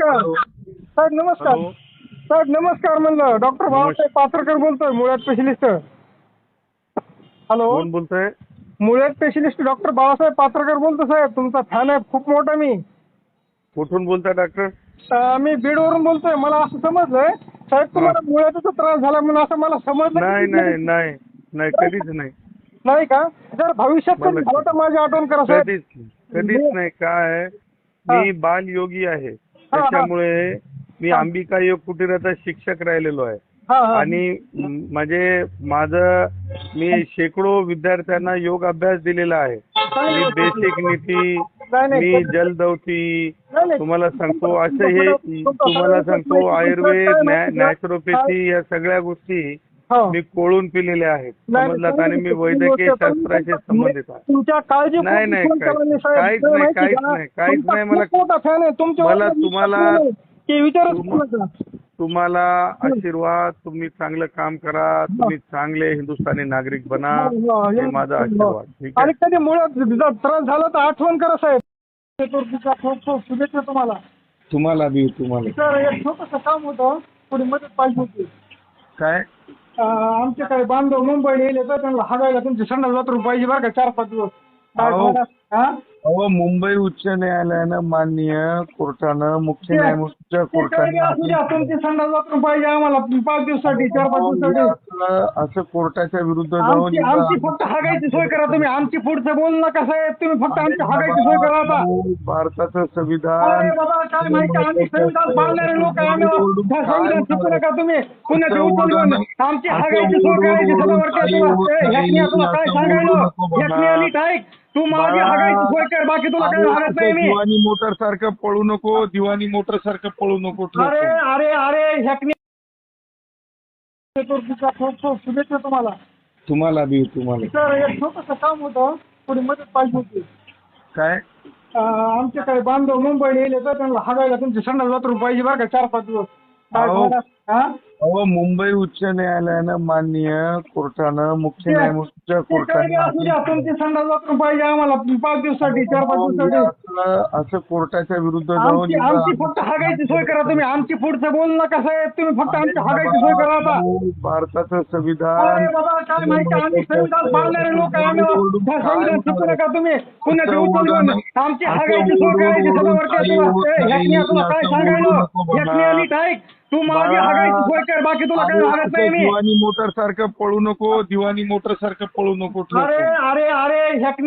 नमस्कार. साहेब नमस्कार. हॅलो. साहेब नमस्कार म्हणलं. डॉक्टर बाबासाहेब पात्रकर बोलतोय मुळ्यात स्पेशलिस्ट. हॅलो. कोण बोलताय? मुळ्यात स्पेशलिस्ट डॉक्टर बाबासाहेब पात्रकर बोलतो साहेब. तुमचा फॅन आहे खूप मोठा मी. कुठून बोलताय डॉक्टर? अं, मी बीडवरून बोलतोय. मला असं समजलंय साहेब तुम्हाला मुळ्याचा त्रास झाला म्हणून असं मला समजलं नाही नाही नाही. नाही कधीच नाही. नाही का? जर भविष्यात कधी मला- झालं तर माझी आठवण करा साहेब. कधीच कधीच नाही. काय मी बाल योगी आहे. त्याच्यामुळे मी अंबिका योग कुटीराचा शिक्षक राहिलेलो आहे. आणि म्हणजे माझं मी शेकडो विद्यार्थ्यांना योग अभ्यास दिलेला आहे. मी बेसिक नीती. मी जलदौती. तुम्हाला सांगतो असं हे तुम्हाला सांगतो आयुर्वेद नॅचरोपॅथी या सगळ्या गोष्टी हो. मी कोळून पिलेल्या आहेत. नाही, समजलात आणि मी वैद्यकीय शास्त्राशी संबंधित आहे. तुमच्या काळजी नाही, नाही, काय- काहीच नाही, काहीच नाही, काहीच नाही. मला- मोठा आहे. मला तुम्हाला- fan आहे. की विचारच तुम- करू नका. तुम्हाला आशीर्वाद तुम्ही चांगलं काम करा तुम्ही चांगले हिंदुस्थानी नागरिक बना. हो, हे हो, माझा. आशीर्वाद. ठीक आणि आहे कधी मुळात जर त्रास झाला तर आठवण करा साहेब. चतुर्थीचा खूप खूप शुभेच्छा तुम्हाला. तुम्हाला बी तुम्हाला. सर एक छोटस काम होतं. थोडी मदत पाहिजे होती. काय? आमचे काही बांधव मुंबईला येले तर त्यांना हागायला तुमचे संडास बाथरूम पाहिजे बरं का चार पाच दिवस काय अहो. हा? अहो मुंबई उच्च न्यायालयानं माननीय कोर्टानं मुख्य न्यायमूर्तीच्या कोर्टाने पाहिजे आम्हाला. पाच दिवसासाठी चार पाच दिवसासाठी. असं असं कोर्टाच्या विरुद्ध जाऊन आमची आमची फक्त हागायची सोय करा तुम्ही. आमची पुढचं बोल नका साहेब तुम्ही फक्त आमची हागायची सोय करा आता. भारताचं अरे संविधान बाबा काय माहिती आम्ही संविधान पाळणारे लोक आहे आम्ही त्या संविधान शिकू नका तुम्ही. पुण्याचे आमची हागायची सोय करायची ह्यातनी काय सांगायलो? ह्यातनी नीट ऐक तू माझी हागायची सोय कर बाकी तुला हागत नाही मी. दिवाणी मोटर सारखं पळू नको दिवाणी मोटर सारखं पळू नको अरे अरे अरे ह्यातनी चतुर्थीचा खूप खूप शुभेच्छा तुम्हाला. तुम्हाला बी तुम्हाला. सर एक छोटस काम होतं थोडी मदत पाहिजे होती. काय? अं, आमचे काही बांधव मुंबईला येले तर त्यांना हागायला तुमचे संडास बाथरूम पाहिजे बरं का चार पाच दिवस. काय अहो. भाडं? हा? अहो मुंबई उच्च न्यायालयानं माननीय कोर्टानं मुख्य न्यायमूर्तीच्या कोर्टाने पाहिजे आम्हाला. पाच दिवसासाठी चार पाच दिवसासाठी. असं कोर्टाच्या विरुद्ध जाऊन आमची फक्त हागायची सोय करा तुम्ही. आमची पुढचं बोल नका साहेब. तुम्ही फक्त आमची हागायची सोय करा आता. भारताचं संविधान काय माहिती? आम्ही संविधान पाळणारे लोक. आहे आम्ही संविधान नका तुम्ही. पुण्याचे उचलून आमची हागायची सोय करायची तुला काय सांगायलो तू माझी हागायची सोय कर बाकी तुला काय हागत नाही मी. दिवाणी मोटर सारखं पळू नको दिवाणी मोटर सारखं पळू नको अरे अरे अरे ह्यातनी